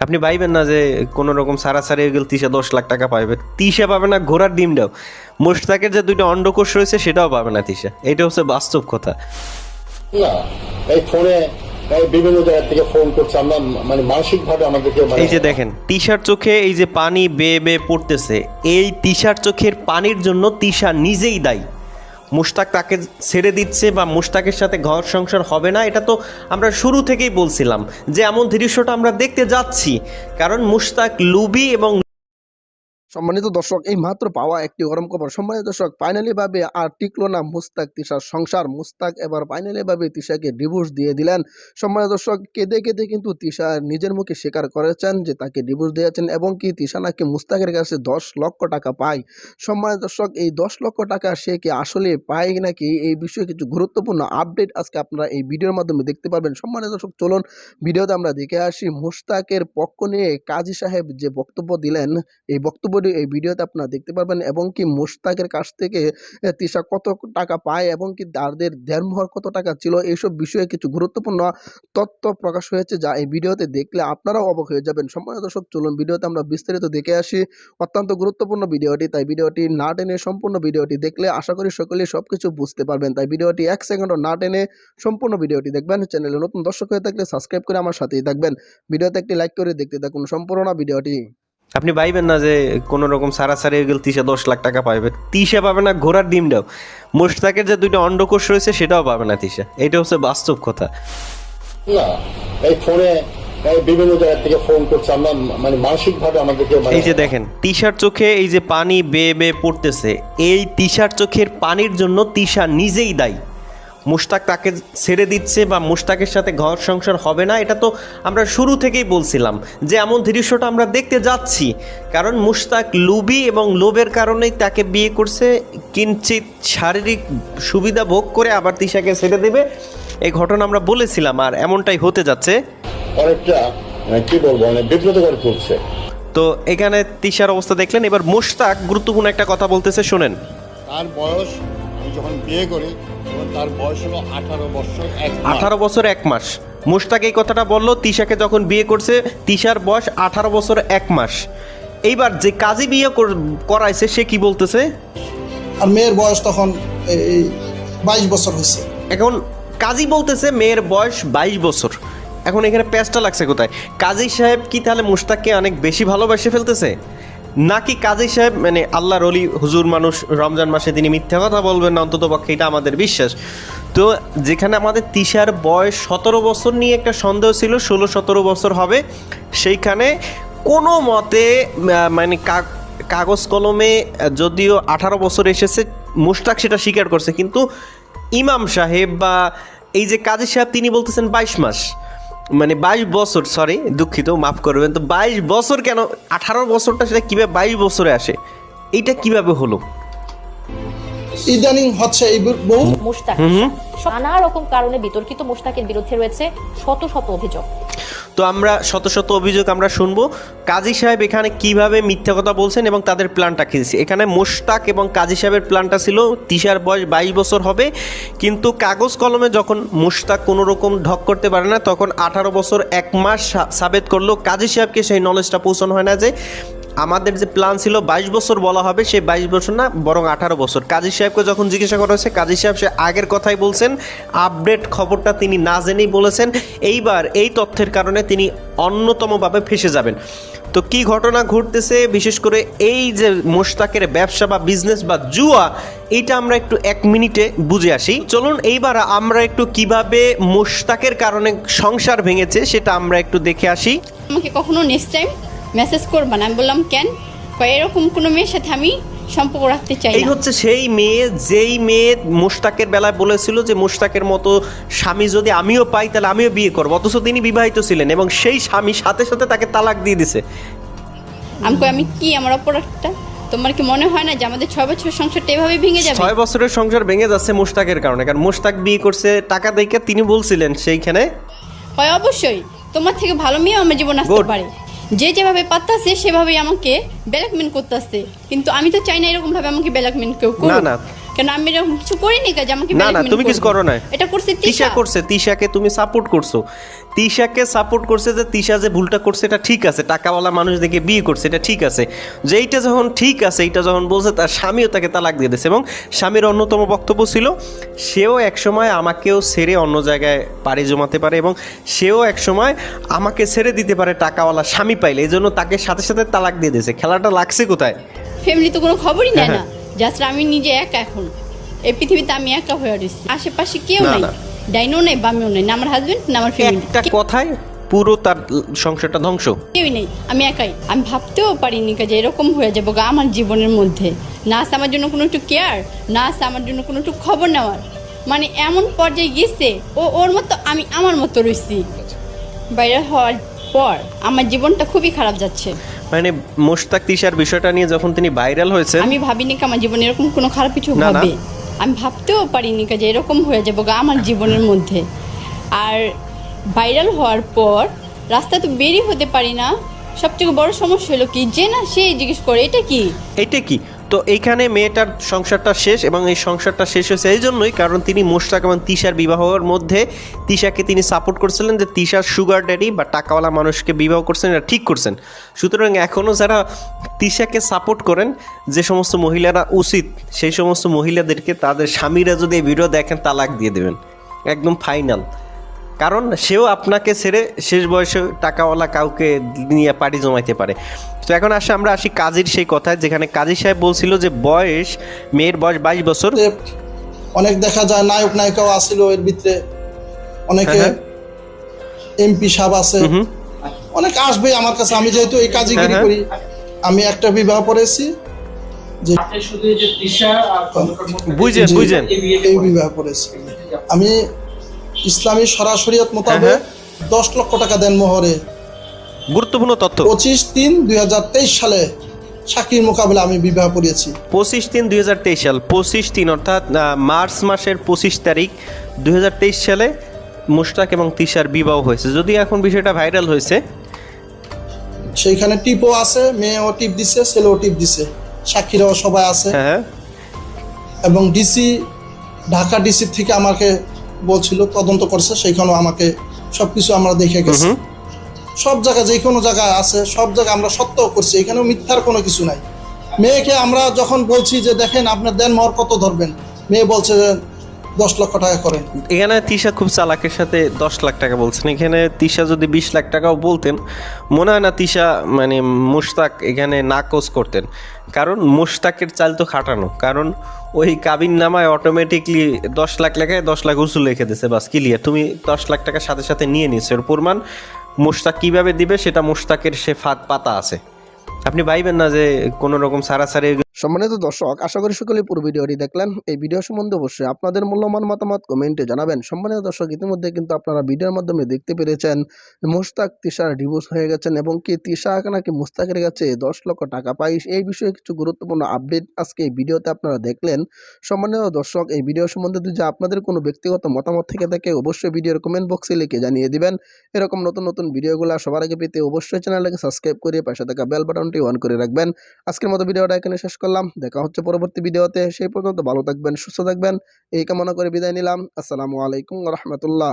আপনি ভাইবেন না যে কোনো রকম সারাসারি হয়ে গেল তিশা দশ লাখ টাকা পাইবে? তিশা পাবে না ঘোড়ার ডিমটাও মোশতাকের যে দুইটা অন্ডকোষ রয়েছে সেটাও পাবে না তিশা এটা হচ্ছে বাস্তব কথা। না এই ফোনে বিভিন্ন জায়গা থেকে ফোন করছে আমরা মানে মানসিক ভাবে আমাদেরকে মানে এই যে দেখেন তিশার চোখে এই যে পানি বেয়ে বেয়ে পড়তেছে এই তিশার চোখের পানির জন্য তিশা নিজেই দায়ী। মুশতাক তাকে ছেড়ে দিচ্ছে বা মুশতাকের সাথে ঘর সংসার হবে না, এটা তো আমরা শুরু থেকেই বলছিলাম যে এমন দৃশ্যটা আমরা দেখতে যাচ্ছি। কারণ মুশতাক লুবি এবং সম্মানিত দর্শক এই মাত্র পাওয়া একটি গরম খবর। সম্মানিত দর্শক ফাইনালি ভাবে আর টিকলো না মুস্তাক তিশার সংসার। মুস্তাক এবার ফাইনালি ভাবে তিশাকে ডিভোর্স দিয়ে দিলেন। সম্মানিত দর্শক, কেঁদে কেঁদে কিন্তু তিশা নিজের মুখে স্বীকার করেছেন যে তাকে ডিভোর্স দিয়েছেন এবং কি তিশা নাকি মুস্তাকের কাছে দশ লক্ষ টাকা পায়। সম্মানিত দর্শক, এই দশ লক্ষ টাকা সে কি আসলে পায় নাকি এই বিষয়ে কিছু গুরুত্বপূর্ণ আপডেট আজকে আপনারা এই ভিডিওর মাধ্যমে দেখতে পারবেন সম্মানিত দর্শক, চলুন ভিডিওতে আমরা দেখে আসি মুস্তাকের পক্ষ নিয়ে কাজী সাহেব যে বক্তব্য দিলেন, এই বক্তব্যটি এই ভিডিওতে আপনারা দেখতে পারবেন এবং কি মুশতাকের কাছ থেকে তিশা কত টাকা পায় এবং কি তাদের দেড়মোহর কত টাকা ছিল, এইসব বিষয়ে কিছু গুরুত্বপূর্ণ তথ্য প্রকাশ হয়েছে যা এই ভিডিওতে দেখলে আপনারাও অবাক হয়ে যাবেন। সম্মানিত দর্শক, চলুন ভিডিওতে আমরা বিস্তারিত দেখে আসি। অত্যন্ত গুরুত্বপূর্ণ ভিডিওটি, তাই ভিডিওটি না টেনে সম্পূর্ণ ভিডিওটি দেখলে আশা করি সকলেই সব কিছু বুঝতে পারবেন। তাই ভিডিওটি এক সেকেন্ডও না টেনে সম্পূর্ণ ভিডিওটি দেখবেন। চ্যানেলে নতুন দর্শক হয়ে থাকলে সাবস্ক্রাইব করে আমার সাথেই থাকবেন। ভিডিওতে একটি লাইক করে দেখতে থাকুন সম্পূর্ণ ভিডিওটি। আপনি ভাইবেন না যে কোনো রকম সারাসারি হয়ে গেল তিশা দশ লাখ টাকা পাইবে। তিশা পাবে না ঘোড়ার ডিমটাও মোশতাকের যে দুইটা অন্ডকোষ রয়েছে সেটাও পাবে না তিশা। এটা হচ্ছে বাস্তব কথা। না এই ফোনে বিভিন্ন জায়গা থেকে ফোন করছে। আমরা মানে মানসিক ভাবে আমাদেরকে মানে এই যে দেখেন তিশার চোখে এই যে পানি বেয়ে বেয়ে পড়তেছে এই তিশার চোখের পানির জন্য তিশা নিজেই দায়ী। মুশতাক তাকে ছেড়ে দিচ্ছে বা মুশতাকের সাথে ঘর সংসার হবে না এটা তো আমরা শুরু থেকেই বলছিলাম যে এমন দৃশ্যটা আমরা দেখতে যাচ্ছি। কারণ মুশতাক লুবি এবং লোভের কারণেই তাকে বিয়ে করছে কিঞ্চিত শারীরিক সুবিধা ভোগ করে আবার তিশাকে ছেড়ে দেবে। এই ঘটনা আমরা বলেছিলাম আর এমনটাই হতে যাচ্ছে। অনেকটা মানে কি বলব মানে তো এখানে তিশার অবস্থা দেখলেন এবার মুশতাক গুরুত্বপূর্ণ একটা কথা বলতেছে শোনেন। তার বয়স আমি যখন বিয়ে করি তার বয়স হলো আঠারো বছর এক মাস। আঠারো বছর এক মাস। মুশতাক এই কথাটা বলল তিশাকে যখন বিয়ে করছে তিশার বয়স আঠারো বছর এক মাস। এইবার যে কাজী বিয়ে করাইছে সে কি বলতেছে? আর মেয়ের বয়স তখন এই বাইশ বছর হয়েছে। এখন কাজী বলতেছে মেয়ের বয়স বাইশ বছর। এখন এখানে প্যাচটা লাগছে কোথায়? কাজী সাহেব কি তাহলে মুশতাককে অনেক বেশি ভালোবাসে ফেলতেছে? নাকি কাজী সাহেব মানে আল্লাহর অলি হুজুর মানুষ রমজান মাসে তিনি মিথ্যা কথা বলবেন না, অন্তত পক্ষে এটা আমাদের বিশ্বাস। তো যেখানে আমাদের তিশার বয়স সতেরো বছর নিয়ে একটা সন্দেহ ছিল, ষোলো সতেরো বছর হবে, সেইখানে কোনো মতে মানে কাগজ কলমে যদিও আঠারো বছর এসেছে, মুশতাক সেটা স্বীকার করছে, কিন্তু ইমাম সাহেব বা এই যে কাজী সাহেব, তিনি বলতেছেন বাইশ মাস। মানে বাইশ বছর সরি দুঃখিত, মাফ করবেন। তো বাইশ বছর কেন, আঠারো বছরটা সেটা কীভাবে বাইশ বছরে আসে? এইটা কীভাবে হলো? ইদানিং হচ্ছে এই বহু মুশতাক। নানা রকম কারণে বিতর্কিত মুশতাকের বিরুদ্ধে রয়েছে শত শত অভিযোগ। তো আমরা শত শত অভিযোগ আমরা শুনব। কাজী সাহেব এখানে কীভাবে মিথ্যা কথা বলছেন এবং তাদের প্ল্যানটা খেয়েছি এখানে মোশতাক এবং কাজী সাহেবের প্ল্যানটা ছিল তিশার বয়স বাইশ বছর হবে। কিন্তু কাগজ কলমে যখন মোশতাক কোনো রকম ঢক করতে পারে না তখন আঠারো বছর এক মাস সা- সাবেত করল কাজী সাহেবকে সেই নলেজটা পৌঁছানো হয় না যে আমাদের যে প্ল্যান ছিল বাইশ বছর বলা হবে, সেই বাইশ বছর না, বরং আঠারো বছর। কাজী সাহেবকে যখন জিজ্ঞাসা করা হয়েছে, কাজী সাহেব সে আগের কথাই বলছেন আপডেট খবরটা তিনি না জেনেই বলেছেন। এইবার এই তথ্যের কারণে তিনি অন্যতমভাবে ফেসে যাবেন। তো কি ঘটনা ঘটতেছে, বিশেষ করে এই যে মোশতাকের ব্যবসা বা বিজনেস বা জুয়া, এটা আমরা একটু এক মিনিটে বুঝে আসি। চলুন, এইবার আমরা একটু কীভাবে মোশতাকের কারণে সংসার ভেঙেছে, সেটা আমরা একটু দেখে আসি। আমাকে কখনো নেক্সট টাইম মেসেজ করবা না। আমি বললাম কেন? এরকম কোনো মেয়ের সাথে আমি সম্পর্ক রাখতে চাই এই হচ্ছে সেই মেয়ে যেই মেয়ে মোশতাকের বেলায় বলেছিল যে মোশতাকের মতো স্বামী যদি আমিও পাই তাহলে আমিও বিয়ে করব। অথচ তিনি বিবাহিত ছিলেন এবং সেই স্বামী সাথে সাথে তাকে তালাক দিয়ে দিছে। আমি কই আমি কি আমার অপরাধটা? তোমার কি মনে হয় না যে আমাদের ছয় বছরের সংসারটা এভাবে ভেঙে যাবে? ছয় বছরের সংসার ভেঙে যাচ্ছে মোশতাকের কারণে। কারণ মোশতাক বিয়ে করছে টাকা দেখে তিনি বলছিলেন সেইখানে হয় অবশ্যই। তোমার থেকে ভালো মেয়ে আমার জীবন আসতে. পারে। যে যেভাবে পারতাছে, সেভাবেই আমাকে ব্ল্যাকমেল করতেছে। কিন্তু আমি তো চাই না এরকম ভাবে আমাকে ব্ল্যাকমেল কেউ না না। কেন আমি এরকম কিছু করিনি কাজ আমাকে না, না, তুমি কিছু করো নাই। এটা করছে তিশা। করছে তিশাকে তুমি সাপোর্ট করছ। তিশাকে সাপোর্ট করছে যে তিশা যে ভুলটা করছে এটা ঠিক আছে। টাকাওয়ালা মানুষ দেখে বিয়ে করছে এটা ঠিক আছে। যে এইটা যখন ঠিক আছে এইটা যখন বলছে তার স্বামীও তাকে তালাক দিয়ে দিয়েছে এবং স্বামীর অন্যতম বক্তব্য ছিল সেও একসময় আমাকেও ছেড়ে অন্য জায়গায় পাড়ি জমাতে পারে এবং সেও একসময় আমাকে ছেড়ে দিতে পারে টাকাওয়ালা স্বামী পাইলে। এই জন্য তাকে সাথে সাথে তালাক দিয়ে দিয়েছে। খেলাটা লাগছে কোথায়? ফ্যামিলি তো কোনো খবরই নেয় হ্যাঁ, না। জাস্ট আমি নিজে একা এখন। এই পৃথিবীতে আমি একা হয়ে রয়েছি। আশেপাশে কেউ নাই। ডাইনো নেই বামিও নেই না আমার হাজবেন্ড না আমার ফ্যামিলি একটা কথায় পুরো তার সংসারটা ধ্বংস। কেউই নেই। আমি একাই। আমি ভাবতেও পারিনি যে এরকম হয়ে যাব গা আমার জীবনের মধ্যে। না আছে আমার জন্য কোনো একটু কেয়ার না আছে আমার জন্য কোনো একটু খবর নেওয়ার। মানে এমন পর্যায়ে গেছে ও ওর মতো আমি আমার মতো রয়েছি। বাইরে হওয়ার পর আমার জীবনটা খুবই খারাপ যাচ্ছে। মানে মোশতাক তিশার বিষয়টা নিয়ে যখন তিনি ভাইরাল হয়েছে আমি ভাবিনি কি আমার জীবনে এরকম কোনো খারাপ কিছু। হবে। আমি ভাবতেও পারিনি যে এরকম হয়ে যাব গা আমার জীবনের মধ্যে। আর ভাইরাল হওয়ার পর রাস্তা তো বেরি হতে পারি না। সবথেকে বড় সমস্যা হলো কি? যে না সে জিজ্ঞেস করে এটা কি? এটা কি? তো এইখানে মেয়েটার সংসারটা শেষ এবং এই সংসারটা শেষ হয়েছে এই জন্যই কারণ তিনি মোশতাক এবং তিশার বিবাহের মধ্যে তিশাকে তিনি সাপোর্ট করছিলেন যে তিশার সুগার ড্যাডি বা টাকাওয়ালা মানুষকে বিবাহ করছেন, এটা ঠিক করছেন। সুতরাং এখনও যারা তিশাকে সাপোর্ট করেন, যে সমস্ত মহিলারা উচিত, সেই সমস্ত মহিলাদেরকে তাদের স্বামীরা যদি এই ভিডিও দেখেন, তালাক দিয়ে দেবেন। একদম ফাইনাল কারণ সেও আপনাকে ছেড়ে শেষ বয়সে টাকাওয়ালা কাউকে নিয়ে পাড়ি জমাইতে পারে। তো এখন আসে আমরা আসি কাজীর সেই কথায় যেখানে কাজী সাহেব বলছিল যে বয়স মেয়ের বয়স বাইশ বছর। অনেক দেখা যায় নায়ক নায়িকাও আসিল এর ভিতরে। অনেকে হ্যাঁ, এমপি সাহেব আছে। হুম। অনেক আসবে আমার কাছে আমি যেহেতু এই কাজীগিরি হ্যাঁ, করি আমি একটা বিবাহ করেছি যে শুধু যে তৃষা আর খন্দকার বুঝেন বুঝেন। এই। বিবাহ করেছি আমি ইসলামী সরাসরিয়ত হ্যাঁ, মোতাবেক দশ লক্ষ টাকা দেন মোহরে। গুরুত্বপূর্ণ তথ্য। পঁচিশ তিন দুই সালে সাকির মোকাবেলা আমি বিবাহ করিয়েছি। পঁচিশ তিন দুই সাল পঁচিশ তিন অর্থাৎ মার্চ মাসের পঁচিশ তারিখ দুই হাজার তেইশ সালে মুশতাক এবং তিশার বিবাহ হয়েছে। যদি এখন বিষয়টা ভাইরাল হয়েছে সেইখানে টিপও আছে মেয়ে মেয়েও টিপ দিছে ছেলেও টিপ দিছে। সাক্ষীরাও সবাই আছে। হ্যাঁ। এবং ডিসি ঢাকা ডিসি থেকে আমাকে বলছিল তদন্ত করছে সেইখানেও আমাকে সবকিছু আমরা দেখে গেছি। সব জায়গায় যে কোনো জায়গায় আছে সব জায়গায় আমরা সত্য করছি এখানেও মিথ্যার কোনো কিছু নাই। মেয়েকে আমরা যখন বলছি যে দেখেন আপনার দেন মহর কত ধরবেন? মেয়ে বলছে দশ লক্ষ টাকা করেন। এখানে তিশা খুব চালাকের সাথে দশ লাখ টাকা বলছেন। এখানে তিশা যদি বিশ লাখ টাকাও বলতেন মনে হয় না তিশা মানে মুশতাক এখানে নাকচ করতেন। কারণ মুশতাকের চাল তো খাটানো। কারণ ওই কাবিন নামায় অটোমেটিকলি দশ লাখ লেখায় দশ লাখ উসুল লিখে দিছে, বাস ক্লিয়ার তুমি দশ লাখ টাকার সাথে সাথে নিয়ে নিয়েছো। এর প্রমাণ মোস্তাক কীভাবে দিবে, সেটা মোস্তাকের সে ফাঁদ পাতা আছে। আপনি ভাইবেন না যে কোনো রকম সারাসারি সম্মানিত দর্শক, আশা করি সকলে পুরো ভিডিওটি দেখলেন। এই ভিডিও সম্বন্ধে অবশ্যই আপনাদের মূল্যবান মতামত কমেন্টে জানাবেন। সম্মানিত দর্শক, ইতিমধ্যে কিন্তু আপনারা ভিডিওর মাধ্যমে দেখতে পেরেছেন মুস্তাক তিশার ডিভোর্স হয়ে গেছেন এবং কি তিশা নাকি মুস্তাকের কাছে দশ লক্ষ টাকা পাই এই বিষয়ে কিছু গুরুত্বপূর্ণ আপডেট আজকে এই ভিডিওতে আপনারা দেখলেন। সম্মানিত দর্শক, এই ভিডিও সম্বন্ধে যদি আপনাদের কোনো ব্যক্তিগত মতামত থেকে থাকে, অবশ্যই ভিডিওর কমেন্ট বক্সে লিখে জানিয়ে দিবেন। এরকম নতুন নতুন ভিডিওগুলো সবার আগে পেতে অবশ্যই চ্যানেলটাকে সাবস্ক্রাইব করে পাশে থাকা বেল বাটনটি অন করে রাখবেন। আজকের মতো ভিডিওটা এখানে শেষ করলাম। দেখা হচ্ছে পরবর্তী ভিডিওতে। সেই পর্যন্ত ভালো থাকবেন, সুস্থ থাকবেন। এই কামনা করে বিদায় নিলাম। আসসালামু আলাইকুম রহমতুল্লাহ।